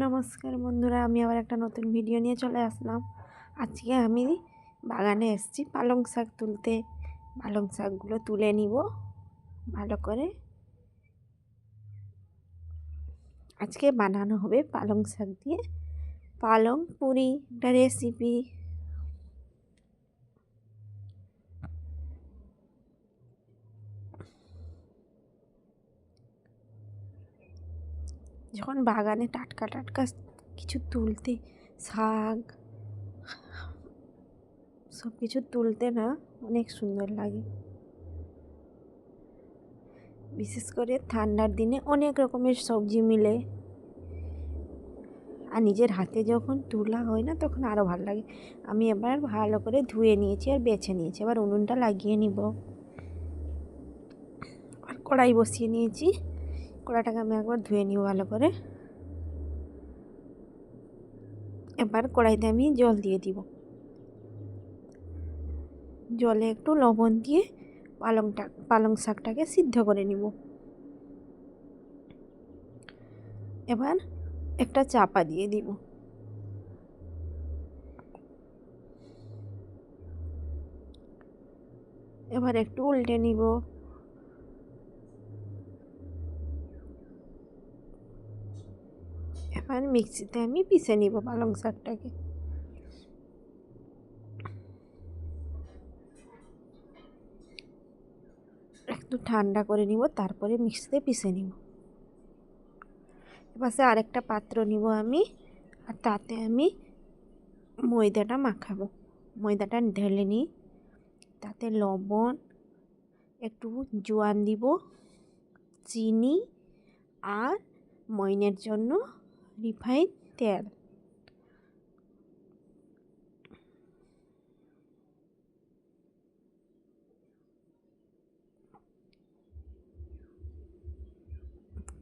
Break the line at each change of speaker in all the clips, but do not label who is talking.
নমস্কার বন্ধুরা, আমি আবার একটা নতুন ভিডিও নিয়ে চলে আসলাম। আজকে আমি বাগানে এসেছি পালং শাক তুলতে। পালং শাকগুলো তুলে নিব ভালো করে। আজকে বানানো হবে পালং শাক দিয়ে। পালং পুরি, একটা রেসিপি যখন বাগানে টাটকা টাটকা কিছু তুলতে, শাক সব কিছু তুলতে না অনেক সুন্দর লাগে। বিশেষ করে ঠান্ডার দিনে অনেক রকমের সবজি মিলে। আর নিজের হাতে যখন তোলা হয় না তখন আরও ভালো লাগে। আমি এবার ভালো করে ধুয়ে নিয়েছি আর বেছে নিয়েছি। এবার উনুনটা লাগিয়ে নিব। আর কড়াই বসিয়ে নিয়েছি। কড়াটাকে আমি একবার ধুয়ে নিব ভালো করে। এবার কড়াইতে আমি জল দিয়ে দিব। জলে একটু লবণ দিয়ে পালংটা, পালং শাকটাকে সিদ্ধ করে নিব। এবার একটা চাপা দিয়ে দিব। এবার একটু উল্টে নিব। এবার মিক্সিতে আমি পিষে নিব পালং শাকটাকে। একটু ঠান্ডা করে নিব, তারপরে মিক্সিতে পিষে নিব। এপাশে আরেকটা পাত্র নিব আমি, আর তাতে আমি ময়দাটা মাখাবো। ময়দাটা ঢেলে নিই, তাতে লবণ, একটু জোয়ান দিব, চিনি আর মইনের জন্য রিফাইন তেল।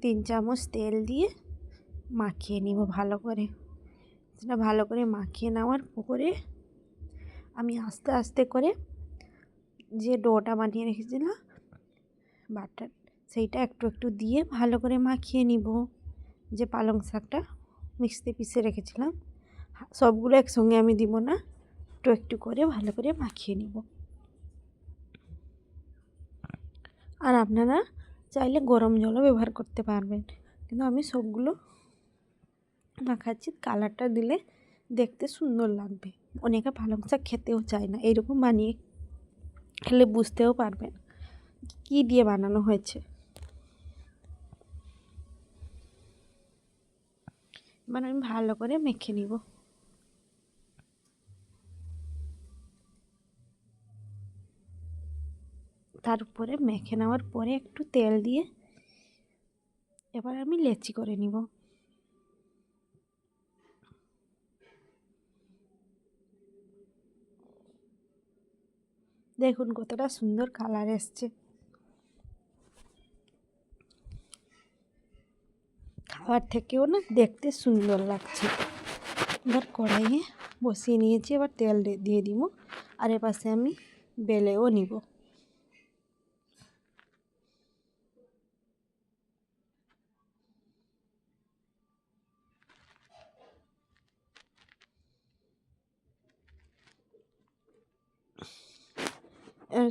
তিন চামচ তেল দিয়ে মাখিয়ে নিব ভালো করে। সেটা ভালো করে মাখিয়ে নেওয়ার পরে আমি আস্তে আস্তে করে যে ডোটা বানিয়ে রেখেছিলাম বাটার, সেইটা একটু একটু দিয়ে ভালো করে মাখিয়ে নিব। যে পালং শাকটা মিক্সিতে পিষে রেখেছিলাম সবগুলো একসঙ্গে আমি দিব না, একটু একটু করে ভালো করে মাখিয়ে নিব। আর আপনারা চাইলে গরম জলও ব্যবহার করতে পারবেন, কিন্তু আমি সবগুলো মাখাচ্ছি, কালারটা দিলে দেখতে সুন্দর লাগবে। অনেকে পালং শাক খেতেও চায় না, এরকম বানিয়ে খেলে বুঝতেও পারবেন কি দিয়ে বানানো হয়েছে। এবার আমি ভালো করে মেখে নিব। তার উপরে মেখে নেওয়ার পরে একটু তেল দিয়ে এবার আমি লেচি করে নিব। দেখুন কতটা সুন্দর কালার এসছে। খাওয়ার থেকেও না দেখতে সুন্দর লাগছে। এবার কড়াইয়ে বসিয়ে নিয়েছি, এবার তেল দিয়ে দিব। আর এপাশে আমি বেলেও নিব।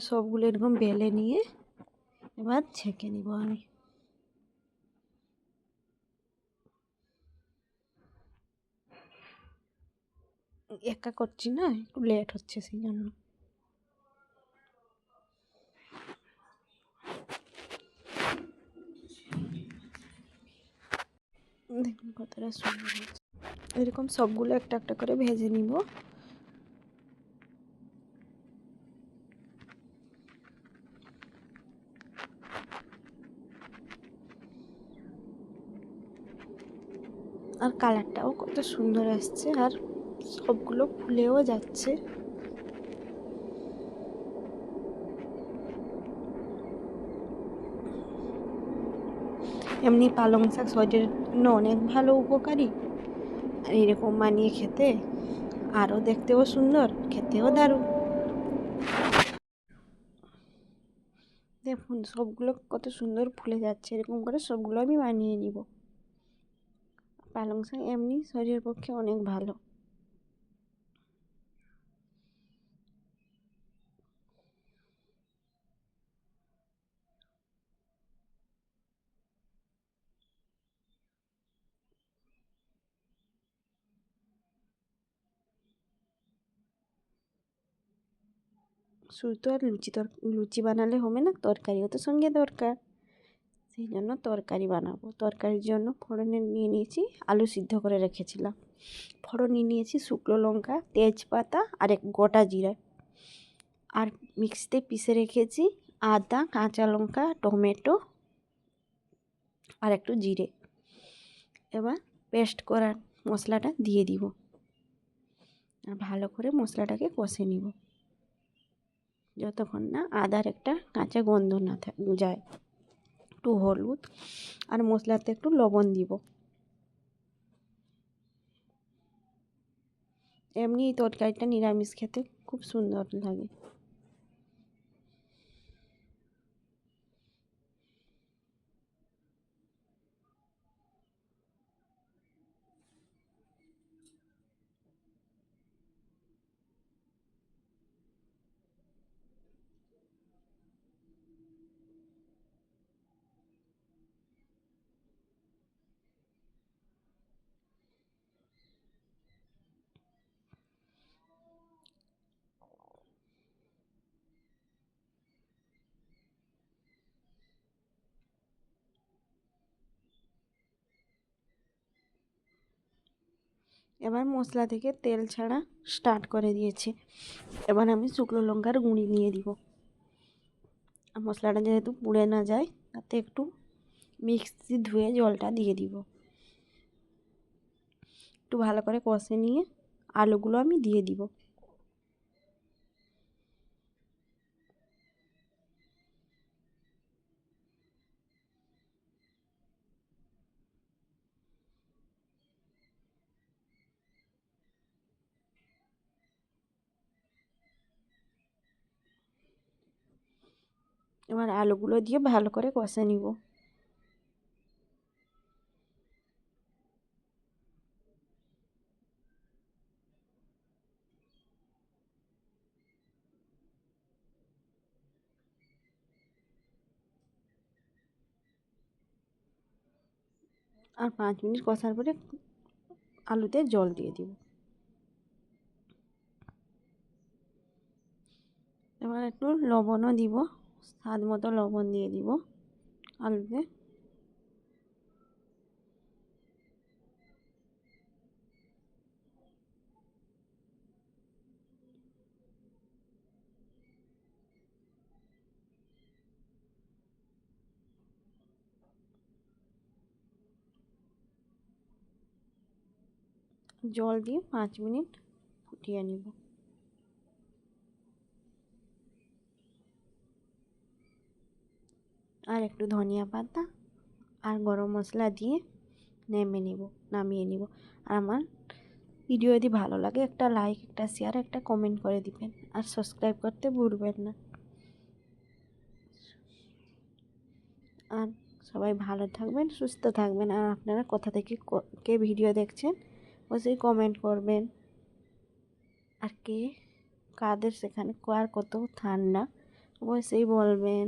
সবগুলো এরকম বেলে নিয়ে এবার ছেঁকে নিব আমি। একা করছি না, একটু লেট হচ্ছে সেই জন্য দেখুন কতটা সুন্দর হচ্ছে এরকম সবগুলো একটা একটা করে ভেজে নিব। আর কালারটাও কত সুন্দর আসছে, আর সবগুলো ফুলেও যাচ্ছে। এমনি পালং শাক শরীরের জন্য অনেক ভালো উপকারী। আর এরকম বানিয়ে খেতে আরও দেখতেও সুন্দর, খেতেও দারুণ। দেখুন, সবগুলো কত সুন্দর ফুলে যাচ্ছে। এরকম করে সবগুলো আমি বানিয়ে নিব। পালং শাক এমনি শরীরের পক্ষে অনেক ভালো। শুধু আর লুচি তর লুচি বানালে হবে না তরকারিও তো সঙ্গে দরকার সেই জন্য তরকারি বানাবো তরকারির জন্য ফোড়নে নিয়ে নিয়েছি আলু সিদ্ধ করে রেখেছিলাম ফোড়ন নিয়ে নিয়েছি শুকনো লঙ্কা তেজপাতা আর এক গোটা জিরা আর মিক্সিতে পিষে রেখেছি আদা কাঁচা লঙ্কা টমেটো আর একটু জিরে এবার পেস্ট করার মশলাটা দিয়ে দিব আর ভালো করে মশলাটাকে কষে নিব যতক্ষণ না আদার একটা কাঁচা গন্ধ না যায়। একটু হলুদ আর মশলাতে একটু লবণ দিব। এমনি এই তরকারিটা নিরামিষ খেতে খুব সুন্দর লাগে। এবার মশলা থেকে তেল ছাড়া স্টার্ট করে দিয়েছে। এবার আমি শুকনো লঙ্কার গুঁড়ি দিয়ে দিব। মশলাটা যেহেতু পুড়ে না যায়, তাতে একটু মিক্সি ধুয়ে জলটা দিয়ে দিব। একটু ভালো করে কষে নিয়ে আলুগুলো আমি দিয়ে দিব। এবার আলুগুলো দিয়ে ভালো করে কষে নিব। আর পাঁচ মিনিট কষার পরে আলুতে জল দিয়ে দিব। এবার একটু লবণও দিব। স্বাদ মতো লবণ দিয়ে দিব আলুতে। জল দিয়ে পাঁচ মিনিট ফুটিয়ে নিব। আর একটু ধনিয়া পাতা আর গরম মশলা দিয়ে নেমে নিব, নামিয়ে নিব। আর আমার ভিডিও যদি ভালো লাগে, একটা লাইক একটা শেয়ার একটা কমেন্ট করে দিবেন। আর সাবস্ক্রাইব করতে ভুলবেন না। আর সবাই ভালো থাকবেন, সুস্থ থাকবেন। আর আপনারা কোথা থেকে কে ভিডিও দেখছেন, অবশ্যই কমেন্ট করবেন। আর কে, কাদের সেখানে, কার কত ঠান্ডা, অবশ্যই বলবেন।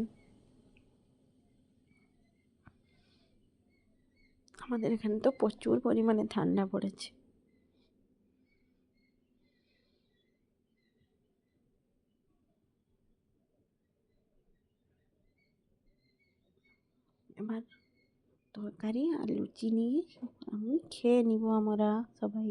আমাদের এখানে তো প্রচুর পরিমাণে ঠান্ডা পড়েছে। এবার তরকারি আর লুচি নিয়ে আমি খেয়ে নিব আমরা সবাই।